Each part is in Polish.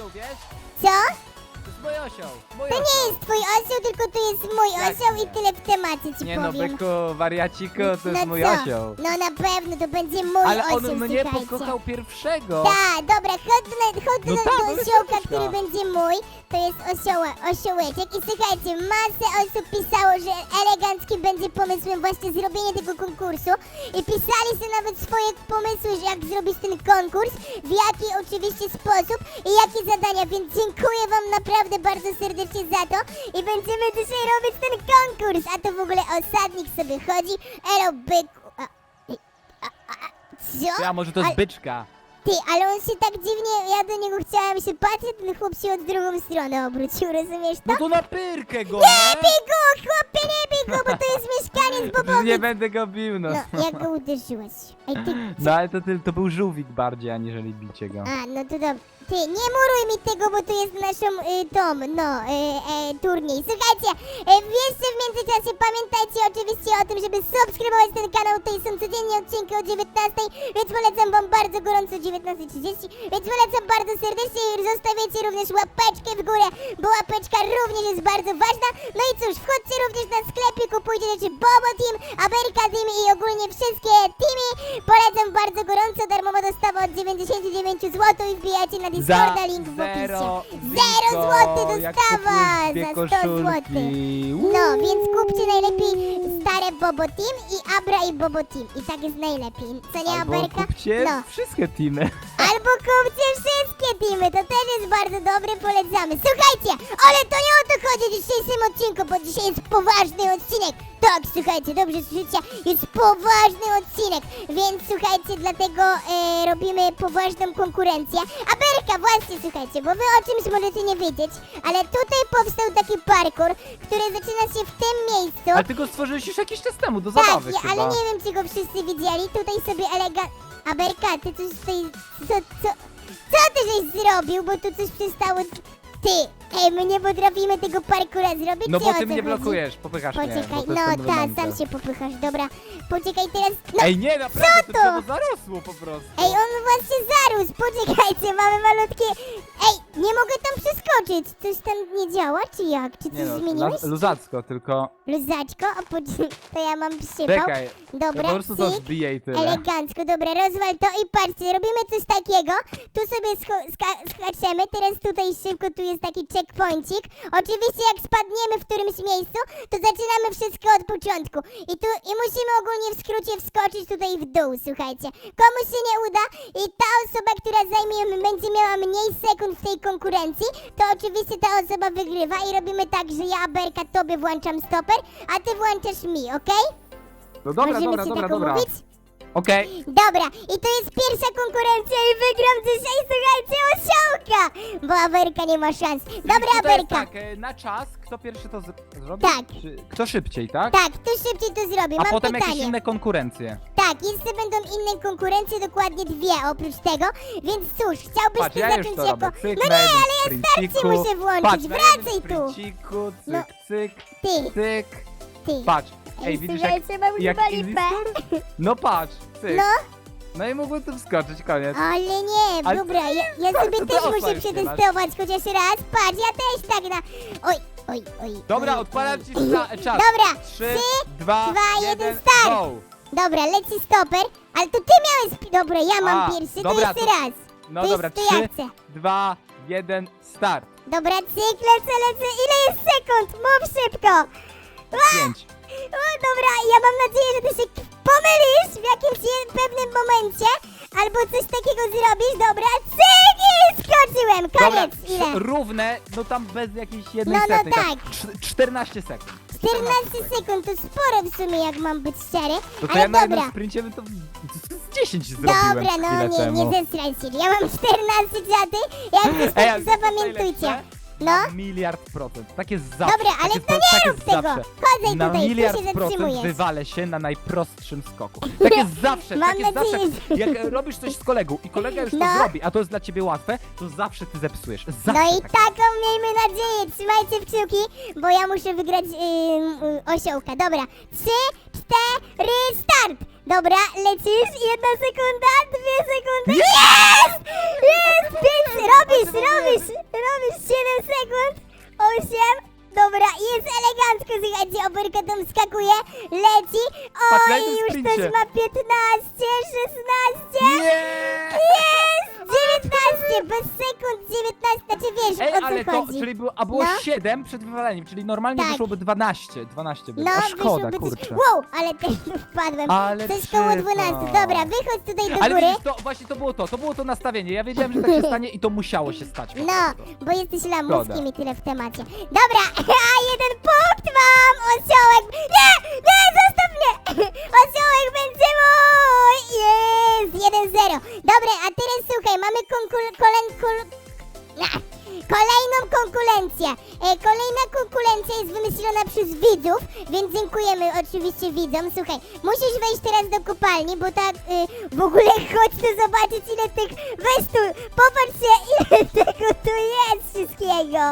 słuchajcie, Ty, ale żeby mój Jak osioł i tyle w temacie ci Nie no, powiem. byku, wariaciku, to jest no mój co? osioł. No na pewno, to będzie mój Ale osioł, on mnie słuchajcie. pokochał pierwszego. Tak, dobra, chodź do, chodź do, No do, tak, do ale osiołka, słoneczka. który będzie mój. To jest osioła, osiołeczek. I słuchajcie, masę osób pisało, że elegancki będzie pomysłem właśnie zrobienie tego konkursu. I pisali sobie nawet swoje pomysły, że jak zrobić ten konkurs, w jaki oczywiście sposób i jakie zadania. Więc dziękuję wam naprawdę bardzo serdecznie za to. I będziemy dzisiaj robić ten konkurs. A to w ogóle osadnik sobie chodzi. Elo, byku. A, a, a, co? Ty, a może to jest Ale- byczka? Ty, ale on się tak dziwnie, ja do niego chciałam się patrzeć, ten chłop się od drugą stronę obrócił, rozumiesz to? No to na pyrkę go, Nie bij go, chłopie, nie bij go, bo to jest Przecież nie będę go bił, no. No, jak go uderzyłeś? Ej, ty, No ale to, ty- to był żółwik bardziej, aniżeli bicie go. a, no to dobra. Ty, nie muruj mi tego, bo to jest naszą, y, tom, no, y, e, turniej. Słuchajcie, e, jeszcze w międzyczasie pamiętajcie oczywiście o tym, żeby subskrybować ten kanał, tutaj są codziennie odcinki o 19, więc polecam wam bardzo gorąco 19.30, więc polecam bardzo serdecznie i zostawiajcie również łapeczkę w górę, bo łapeczka również jest bardzo ważna. No i cóż, wchodźcie również na sklepie, kupujcie rzeczy Bobo Team, America Team i ogólnie wszystkie teamy. Polecam bardzo gorąco, darmowa dostawa od 99 zł i wbijajcie na Discorda, link w opisie. zero, Zero zinko, złotych jak dostawa za 100 koszulki. złotych. Uuu. No, więc kupcie najlepiej stare Bobo Team i Abra i Bobo Team. I tak jest najlepiej. Co nie, Albo Aberka? kupcie No. wszystkie teamy. Albo kupcie wszystkie teamy, to też jest bardzo dobre, polecamy. Słuchajcie, ale to nie o to chodzi w dzisiejszym odcinku, bo dzisiaj jest poważny odcinek. Tak, słuchajcie, dobrze słyszycie, jest poważny odcinek, więc słuchajcie, dlatego e, robimy poważną konkurencję. A Berka, właśnie słuchajcie, bo wy o czymś możecie nie wiedzieć, ale tutaj powstał taki parkour, który zaczyna się w tym miejscu. Ale ty go stworzyłeś już jakiś czas temu, do Tak, chyba. ale nie wiem, czy go wszyscy widzieli. Tutaj sobie elegant... Aberka, ty coś tutaj... Co, co... Co ty żeś zrobił? Bo tu coś przestało... Ty! Ej, my nie potrafimy tego parkura zrobić, No czy bo o ty co mnie chodzi? blokujesz, popychasz mnie. Poczekaj, bo to jest no ta, sam się popychasz, dobra. Poczekaj teraz... No, Ej, nie, naprawdę, Co to to? drzewo zarosło po prostu. Ej, on właśnie zarósł, poczekajcie, mamy malutkie... Ej, nie mogę tam przeskoczyć. Coś tam nie działa, czy jak? Czy coś Nie no, zmieniłeś? luzacko, tylko... Luzaczko? A poczekaj, to ja mam przypał. Czekaj, Dobra, ja po prostu to cyk. zbiję i tyle. Elegancko, dobra, rozwal to i patrzcie, robimy coś takiego. Tu sobie scho- ska- skaczemy, teraz tutaj szybko, tu jest taki checkpointik. Oczywiście jak spadniemy w którymś miejscu, to zaczynamy wszystko od początku. I tu, i musimy ogólnie w skrócie wskoczyć tutaj w dół, słuchajcie. Komuś się nie uda i ta osoba, która zajmie, będzie miała mniej sekund w tej konkurencji, to oczywiście ta osoba wygrywa i robimy tak, że ja, Berka, tobie włączam stoper, a ty włączasz mi, okej? No dobra, Możemy dobra, się dobra, tak dobra. umówić? Okej. Dobra, i to jest pierwsza konkurencja i wygram dzisiaj, słuchajcie, osiołka! Bo Awerka nie ma szans. Dobra, to jest Awerka. tak, e, na czas, kto pierwszy to zrobi? Tak. Czy, kto szybciej, tak? Tak, kto szybciej to zrobi? A Mam potem pytanie. jakieś inne konkurencje. Tak, jeszcze będą inne konkurencje, dokładnie dwie oprócz tego, więc cóż, chciałbyś Patrz, ty ja już zacząć to jako... robię. Cyk, No na nie, jednym ale ja starcie sprinciku. muszę włączyć, Patrz, na jednym wracaj tu! sprinciku, cyk, No. cyk, Ty, cyk. ty. Patrz, ej, widzisz jak, jak chyba easy lipę. store? No patrz, cyk. No, No i mógłbym tu wskoczyć, koniec. ale nie, Ale dobra, ja, ja to sobie ty też muszę przetestować chociaż raz. Patrz, ja też tak na... Oj, oj, oj. Dobra, oj, odpalam oj. ci sta- czas. Dobra, Trzy, dwa, dwa, jeden, jeden, start. go. Dobra, leci stoper, ale to ty miałeś... pi- Dobra, ja mam A, pierwszy, dobra, to jeszcze to- raz. No to dobra, to ja trzy, chcę. dwa, jeden, start. Dobra, cyk, lecę, lecę. Ile jest sekund? Mów szybko. Pięć. O, dobra, ja mam nadzieję, że ty się pomylisz w jakimś pewnym momencie, albo coś takiego zrobisz. Dobra, cyk i skoczyłem. Koniec. Ile? równe, no tam bez jakiejś jednej No, no setnej. tak. Cz- 14 sekund. 14 sekund, to sporo w sumie, jak mam być szczery. No to ale ja na dobra. jednym sprincie bym to z 10 zrobiłem Dobra, no chwilę nie, temu. nie zestraj się. Ja mam 14 czaty, jak Ej, wiesz, co jest zapamiętujcie. najlepsze? No. Na miliard procent. Tak jest zawsze. Dobra, ale tak jest, to tak nie jest rób tego. zawsze. Chodzaj Na tutaj, tu miliard się procent zatrzymujesz. wywalę się na najprostszym skoku. Tak jest zawsze, Mam tak jest zawsze. nadzieję, Jak e, robisz coś z kolegą i kolega już No. to zrobi, a to jest dla ciebie łatwe, to zawsze ty zepsujesz. Zawsze No i tak taką miejmy nadzieję. Trzymajcie kciuki, bo ja muszę wygrać ym, y, osiołka. Dobra, trzy, cztery, start! Dobra, lecisz. Jedna sekunda, dwie sekundy. Jest! Jest! Pięć, robisz, robisz, robisz. Siedem sekund. Osiem. Dobra, jest elegancko, słuchajcie, oberka tam skakuje, leci. Oj, już ktoś ma 15, 16. Jest! Jest! 19! Bez sekund 19, znaczy wiesz Ej, o co ale to, chodzi. czyli było, a było No. 7 przed wywaleniem, czyli normalnie Tak. wyszłoby 12. 12 by No, a szkoda, wyszłoby coś... kurczę. Wow, ale też wpadłem. Ale Coś koło przypał. 12. Dobra, wychodź tutaj do Ale góry. widzisz, to właśnie to było to, to było to nastawienie. Ja wiedziałem, że tak się stanie i to musiało się stać. po No, prostu. bo jesteś lamuskiem Szkoda. i tyle w temacie. Dobra, a jeden punkt mam! Osiołek! Nie! Nie! Kul... Ach, Kolejną konkurencję. E, kolejna konkurencja jest wymyślona przez widzów, więc dziękujemy oczywiście widzom. Słuchaj, musisz wejść teraz do kopalni, bo tak y, w ogóle chodź tu zobaczyć ile tych... Weź tu, popatrz się ile tego tu jest wszystkiego.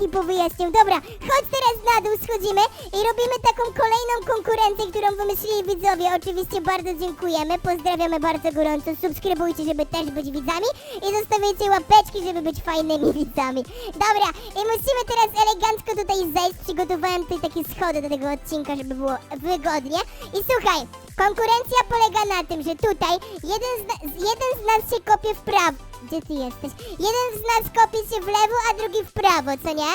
Mi kurczaki powyjaśnił. Dobra, chodź teraz na dół, schodzimy i robimy taką kolejną konkurencję, którą wymyślili widzowie. Oczywiście bardzo dziękujemy, pozdrawiamy bardzo gorąco. Subskrybujcie, żeby też być widzami i zostawiajcie łapeczki, żeby być fajnymi widzami. Dobra, i musimy teraz elegancko tutaj zejść. Przygotowałem tutaj takie schody do tego odcinka, żeby było wygodnie. I słuchaj, konkurencja polega na tym, że tutaj jeden z, na- jeden z nas się kopie w prawo. Gdzie ty jesteś? Jeden z nas kopie się w lewo, a drugi w prawo, co nie?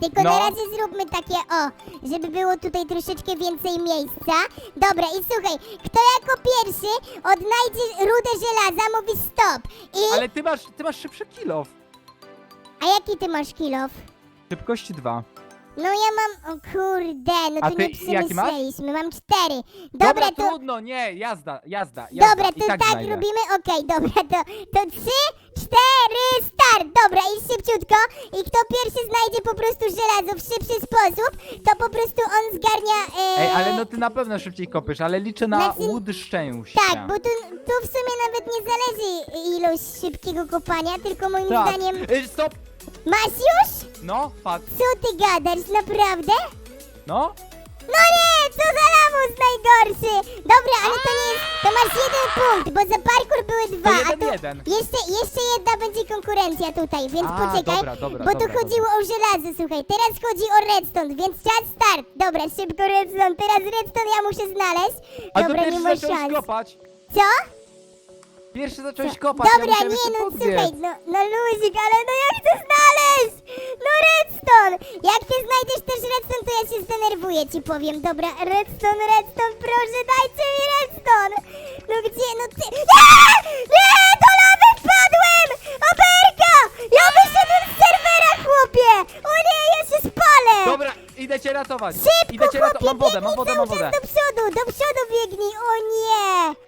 Tylko No. na razie zróbmy takie, o, żeby było tutaj troszeczkę więcej miejsca. Dobra, i słuchaj, kto jako pierwszy odnajdzie rudę żelaza, mówi stop. I... Ale ty masz, ty masz szybszy kilof. A jaki ty masz kilof? Szybkość 2. No ja mam, o kurde, no A to ty nie jaki masz? przemyśleliśmy, mam cztery. Dobra, Dobra, to... trudno, nie, jazda, jazda, jazda. Dobra, I to tak, tak, znajdę. robimy, okej, dobra, to, to trzy, cztery, start, dobra i szybciutko i kto pierwszy znajdzie po prostu żelazo w szybszy sposób, to po prostu on zgarnia, e... Ej, ale no ty na pewno szybciej kopiesz, ale liczę na Znaczy- łód szczęścia. Tak, bo tu, tu w sumie nawet nie zależy ilość szybkiego kopania, tylko moim Tak. zdaniem... Y, Stop! Masz już? No, fakt, Co ty gadasz, naprawdę? no. No nie, co za lamus najgorszy! Dobra, ale to nie jest... To masz jeden punkt, bo za parkour były dwa, To a jeden, tu jeden. Jeszcze, jeszcze jedna będzie konkurencja tutaj, więc A, poczekaj, dobra, dobra, bo tu dobra, chodziło o żelazo, słuchaj, teraz chodzi o redstone, więc czas start. Dobra, szybko redstone, teraz redstone ja muszę znaleźć. A to Dobra, nie pierwszy ma zacząłeś szans. kopać. Co? Pierwszy zacząłeś kopać, Dobra, ja nie no słuchaj, no, no luzik, ale no ja chcę znaleźć! No redstone! Jak ty znajdziesz też redstone, to ja się zdenerwuję, ci powiem. Dobra, redstone, redstone, proszę dajcie mi redstone! No gdzie, no ty... Nie! Nie! Do lawy wpadłem! Oberka! Ja wyszedłem z serwera, chłopie! O nie, ja się spalę! Dobra, idę cię ratować. Szybko, idę cię chłopie, ratować. Mam wodę, mam biegnij wodę, cały mam wodę. czas do przodu, do przodu biegnij, o nie!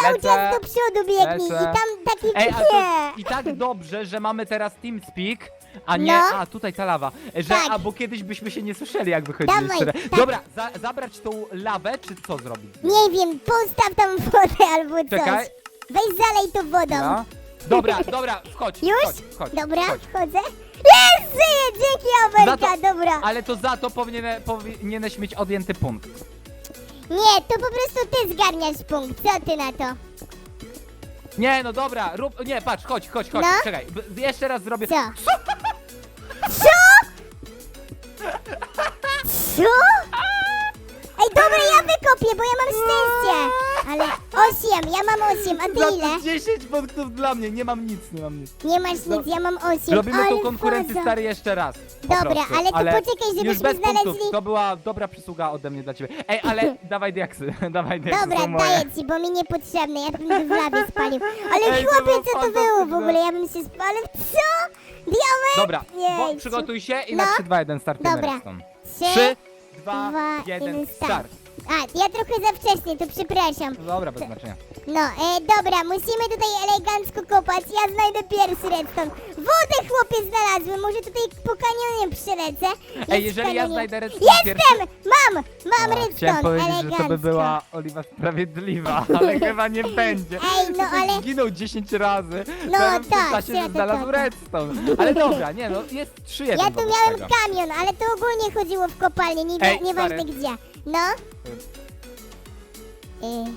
Cały Lecę, czas do przodu biegnij lecę. i tam taki... Ej, a to i tak dobrze, że mamy teraz TeamSpeak, a nie, No. a tutaj ta lawa, że, Tak. a bo kiedyś byśmy się nie słyszeli, jak wychodzili Dawaj, tak. Dobra, za, zabrać tą lawę, czy co zrobić? Nie wiem, postaw tam wodę albo coś. Czekaj. Weź zalej to wodą. Ja? Dobra, dobra, wchodź, Już? chodź, chodź, Dobra, chodź. wchodzę. Jest, żyję, dzięki Za to- dobra. Ale to za to powinien, powinieneś mieć odjęty punkt. Nie, to po prostu ty zgarniasz punkt, co ty na to? Nie, no dobra, rób, nie, patrz, chodź, chodź, chodź, No. czekaj, b- jeszcze raz zrobię... Co? Co? Co? Ej, dobra, ja wykopię, bo ja mam szczęście. Ale osiem, ja mam osiem, a ty ile? 10 punktów dla mnie, nie mam nic, nie mam nic. Nie masz nic, No, ja mam osiem. Robimy ale tą konkurencję faza. stary jeszcze raz. po Dobra, prostu. ale to poczekaj, żebyśmy już bez znaleźli- punktów. To była dobra przysługa ode mnie dla ciebie. Ej, ale dawaj diaksy, dawaj diaksy, Dobra, są moje. daję ci, bo mi niepotrzebne, ja bym w lawie spalił. Ale Ej, to chłopie, co to było w fantastyczne. ogóle? Ja bym się spalił. Co? Diament? Dobra, bo Jejciu. przygotuj się i No. na 3, 2, 1 startujemy Dobra. redstone. Trzy, 3, 2, dwa, 1, jeden, start. A, ja trochę za wcześnie, to przepraszam. Dobra, bez znaczenia. No, e, dobra, musimy tutaj elegancko kopać. Ja znajdę pierwszy redstone. Wodę, chłopie, znalazłem. Może tutaj po kanionie przelecę. Jest Ej, jeżeli ja znajdę redstone pierwszy... Jestem! Mam! Mam A, redstone, Chciałem powiedzieć, elegancko. że to by była Oliwa Sprawiedliwa, ale chyba nie będzie. Ej, no ale- Zginął 10 razy. No bym w tym tak, czasie, że znalazł kota. redstone. Ale dobra, nie no, jest 3-1 Ja tu miałem kamion, ale to ogólnie chodziło w kopalnię, nie, Ej, nieważne stary. gdzie. No? Y,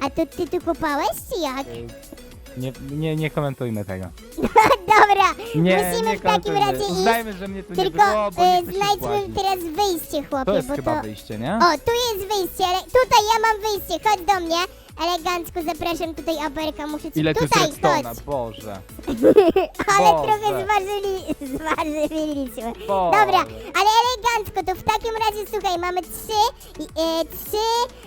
a to ty tu kopałeś, czy jak? Y, Nie, nie, nie komentujmy tego. Dobra, Nie, musimy nie w takim komentujmy. razie iść. Uznajmy, że mnie tu nie Tylko było, bo e, nie się znajdźmy teraz wyjście, chłopie, To jest bo chyba to... wyjście, nie? O, tu jest wyjście, ale tutaj ja mam wyjście, chodź do mnie. Elegancko zapraszam tutaj Aberka, muszę ci Ile tu jest tutaj redstone'a, chodź. Boże. Ale Boże. trochę zważyli, zważyliśmy. Boże. Dobra, ale elegancko, to w takim razie słuchaj, mamy trzy, i- e, trzy,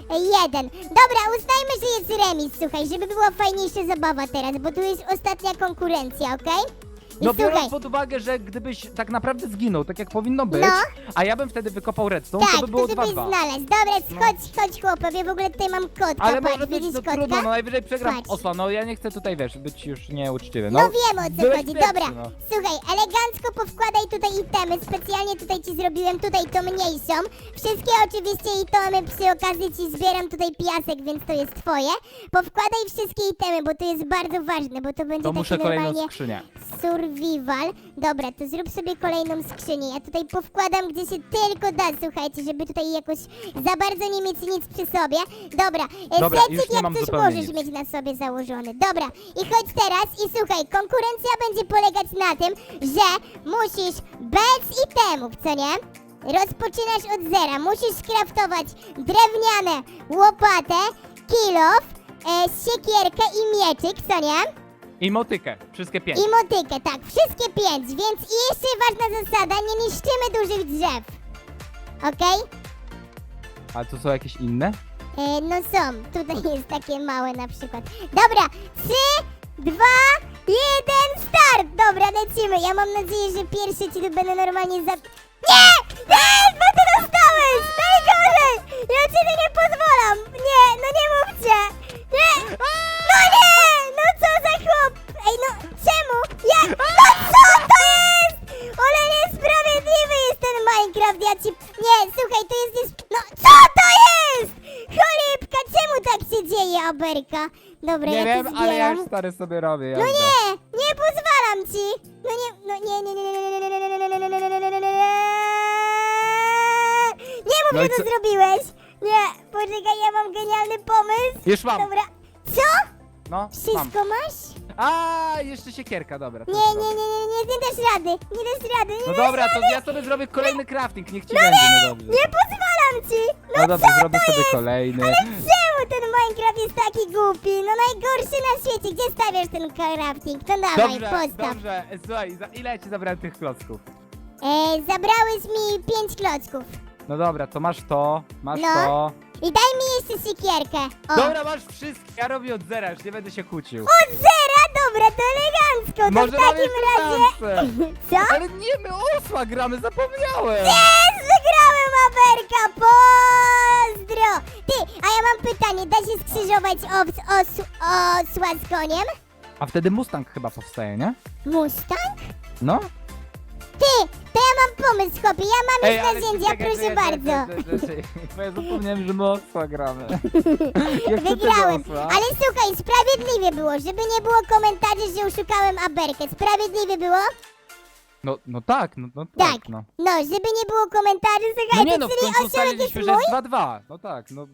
e, jeden. Dobra, uznajmy, że jest remis, słuchaj, żeby była fajniejsza zabawa teraz, bo tu jest ostatnia konkurencja, okej? I No słuchaj, biorąc pod uwagę, że gdybyś tak naprawdę zginął, tak jak powinno być, No. a ja bym wtedy wykopał redstone, tak, to by było to żebyś 2-2. znalazł. Dobra, No. chodź, chodź chłopowie, w ogóle tutaj mam kotka, Ale patrz, może być, widzisz no kotka? trudno, no najwyżej przegram Patrz. osła, no ja nie chcę tutaj, wiesz, być już nieuczciwy, No, no. wiem o co byłeś chodzi, pierwszy, dobra. no. Słuchaj, elegancko powkładaj tutaj itemy, specjalnie tutaj ci zrobiłem tutaj tą mniejszą. Wszystkie oczywiście itemy przy okazji ci zbieram tutaj piasek, więc to jest twoje. Powkładaj wszystkie itemy, bo to jest bardzo ważne, bo to będzie To takie muszę kolejną normalnie skrzynię. Survival. Dobra, to zrób sobie kolejną skrzynię. Ja tutaj powkładam gdzie się tylko da, słuchajcie, żeby tutaj jakoś za bardzo nie mieć nic przy sobie. Dobra, e, Dobra, Secik, nie jak mam coś zupełnie możesz nic. mieć na sobie założony. Dobra, i chodź teraz i słuchaj, konkurencja będzie polegać na tym, że musisz bez itemów, co nie? Rozpoczynasz od zera, musisz skraftować drewniane łopatę, kilof, e, siekierkę i mieczyk, co nie? I motykę, wszystkie pięć. I motykę, tak, wszystkie pięć, więc i jeszcze ważna zasada, nie niszczymy dużych drzew. Okej? A tu są jakieś inne? E, no są, tutaj jest takie małe na przykład. Dobra, trzy, dwa, jeden, start! Dobra, lecimy. Ja mam nadzieję, że pierwszy ci tu będę normalnie za... Nie! Nie! No ty dostałeś! Najgorzej! Ja ciebie nie pozwalam! Nie, no nie mówcie! Nie! No nie! Ja ci... Nie, słuchaj, to jest... nies- No co to jest? Cholipka, czemu tak się dzieje, Aberka? Dobra, Nie ja wiem, to ale ja już stary sobie robię. No jazda. nie, nie pozwalam ci! No nie, no nie, nie, nie, nie, nie, nie, nie, nie, nie, nie, nie, nie, nie, nie, nie, nie. Nie mów, No że i to co- zrobiłeś! Nie, poczekaj, ja mam genialny pomysł! Już mam. Dobra, co? No, mam. Wszystko masz? A, jeszcze siekierka, dobra. to Nie, zrobię. nie, nie, nie, nie, nie dasz rady, nie dasz rady, nie No dasz dobra, to rady. ja sobie zrobię kolejny crafting, niech ci No będzie, nie, no dobrze. nie pozwalam ci! No, No dobrze, co zrobię to sobie jest? kolejny. Ale czemu ten Minecraft jest taki głupi? No najgorszy na świecie, gdzie stawiasz ten crafting? To dawaj, Dobrze, postaw. dobrze. Słuchaj, za ile ci zabrałem tych klocków? E, zabrałeś mi pięć klocków. No dobra, to masz to, masz No. to. I daj mi jeszcze siekierkę. O. Dobra, masz wszystkie, ja robię od zera, już nie będę się kłócił. Od zera? Dobra, to elegancko. To Może w takim razie... szansę. Co? Ale nie, my osła gramy, zapomniałem. Jest, wygrałem Aberka, pozdro! Ty, a ja mam pytanie, da się skrzyżować os, os, osła z koniem? A wtedy Mustang chyba powstaje, nie? Mustang? No. Ty, mam pomysł, chłopie, ja mam już narzędzia, proszę bardzo. Bo ja zapomniałem, że my osła gramy. Ty Wygrałem, osła? ale słuchaj, sprawiedliwie było, żeby nie było komentarzy, że oszukałem Aberkę. Sprawiedliwie było? No, no tak, no, no Tak. tak, no. No, żeby nie było komentarzy, No słuchajcie, nie no, w czyli końcu osiołek jest ustaliliśmy, że mój? jest 2-2. No tak, no.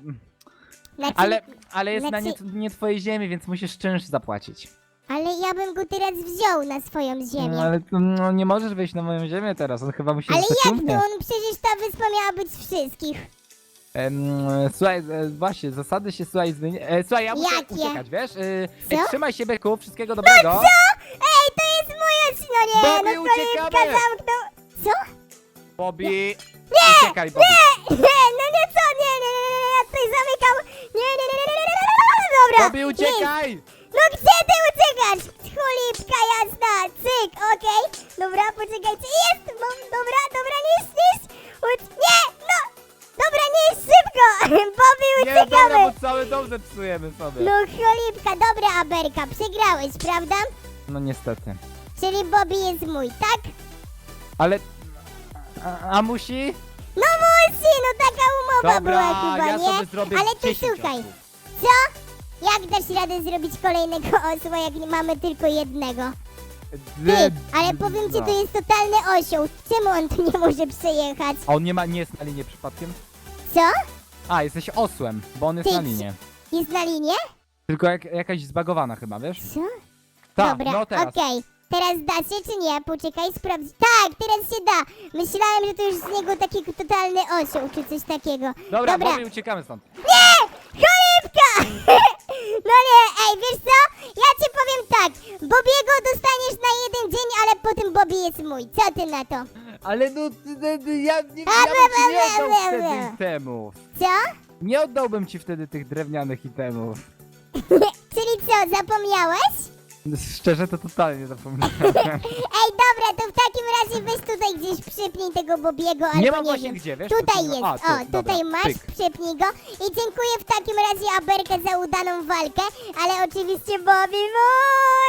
Znaczy, Ale, ale jest na nie, nie twojej ziemi, więc musisz czynsz zapłacić. Ale ja bym go teraz wziął na swoją ziemię. No, ale to, no, nie możesz wejść na moją ziemię teraz, on chyba musi Ale jak to? On przecież ta wyspa miała być wszystkich. Em, słuchaj, e, właśnie, zasady się słuchaj zmieni... E, słuchaj, ja muszę Jakie? uciekać, wiesz? E, Co? e, trzymaj się, byku, wszystkiego dobrego. Co? Ej, to jest moja... No nie, Bobby, no uciekamy! zamknął... Co? Bobby, uciekaj, Bobby. Nie, no nie co? Nie, nie, nie, nie, nie, ja tutaj zamykam. Nie, nie, nie, nie, nie, nie, nie, nie, nie, dobra. Bobby, uciekaj! No gdzie ty uciekasz? Cholipka jasna, cyk, okej. Dobra, poczekajcie, jest, mam, dobra, dobra, nie jest, nie jest. Uc- nie, no, dobra, nie jest szybko. Bobby, Nie, dobra, uciekamy. bo cały dom zepsujemy sobie. No cholipka, dobra Aberka, przegrałeś, prawda? No niestety. Czyli Bobby jest mój, tak? Ale... A, a musi? No musi, no taka umowa Dobra, była chyba, ja nie? sobie zrobię Ale to 10 słuchaj, co? Jak dasz radę zrobić kolejnego osła, jak nie mamy tylko jednego? Ty, ale powiem ci, to jest totalny osioł. Czemu on tu nie może przejechać? A on nie ma, nie jest na linie przypadkiem? Co? A, jesteś osłem, bo on jest Ty, na linie. Jest na linie? Tylko jak, jakaś zbagowana chyba, wiesz? Co? Tak, Dobra, no teraz. okej. Teraz da się czy nie? Poczekaj, sprawdź. Tak, teraz się da. Myślałem, że to już z niego taki totalny osioł, czy coś takiego. Dobra, Dobra. Bobby, uciekamy stąd. Nie! Cholipka! No nie, ej, wiesz co? Ja ci powiem tak. Bobiego dostaniesz na jeden dzień, ale potem Bobby jest mój. Co ty na to? Ale no, ty- ty- ty- ja, nie, ja bym ci nie oddał wtedy itemów. Co? Nie oddałbym ci wtedy tych drewnianych itemów. Czyli co, zapomniałeś? Szczerze to totalnie zapomniałem. Ej, dobra, to w takim razie weź tutaj gdzieś przypnij tego Bobiego, albo Nie mam nie właśnie wiem. gdzie, wiesz? Tutaj jest, A, o, tu, dobra, tutaj masz, pyk. przypnij go. I dziękuję w takim razie Aberkę za udaną walkę, ale oczywiście Bobby mój!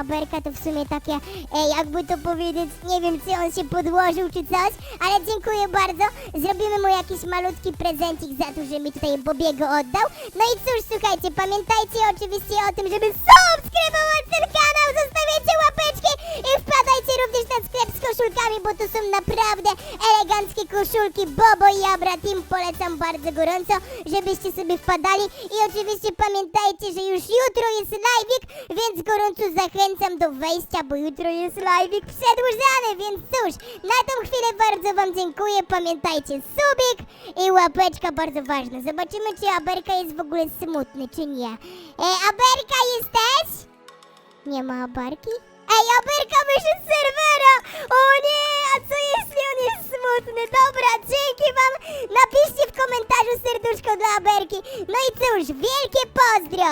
Aberka to w sumie takie, e, jakby to powiedzieć, nie wiem, czy on się podłożył czy coś, ale dziękuję bardzo. Zrobimy mu jakiś malutki prezencik za to, że mi tutaj Bobiego oddał. No i cóż, słuchajcie, pamiętajcie oczywiście o tym, żeby subskrybować ten kanał, zostawiajcie łapeczki i wpadajcie również na sklep z koszulkami, bo to są naprawdę eleganckie koszulki Bobo i Abra Team. Polecam bardzo gorąco, żebyście sobie wpadali i oczywiście pamiętajcie, że już jutro jest live'ik, więc gorąco zachęcam do wejścia, bo jutro jest live'ik przedłużany, więc cóż, na tą chwilę bardzo wam dziękuję, pamiętajcie, subik i łapeczka bardzo ważne. Zobaczymy, czy Aberka jest w ogóle smutny, czy nie. E, Aberka jesteś? Nie ma Aberki? Ej, Aberka wyszedł z serwera! O nie, a co jeśli on jest smutny? Dobra, dzięki wam! Napiszcie w komentarzu serduszko dla Aberki. No i cóż, wielkie pozdro!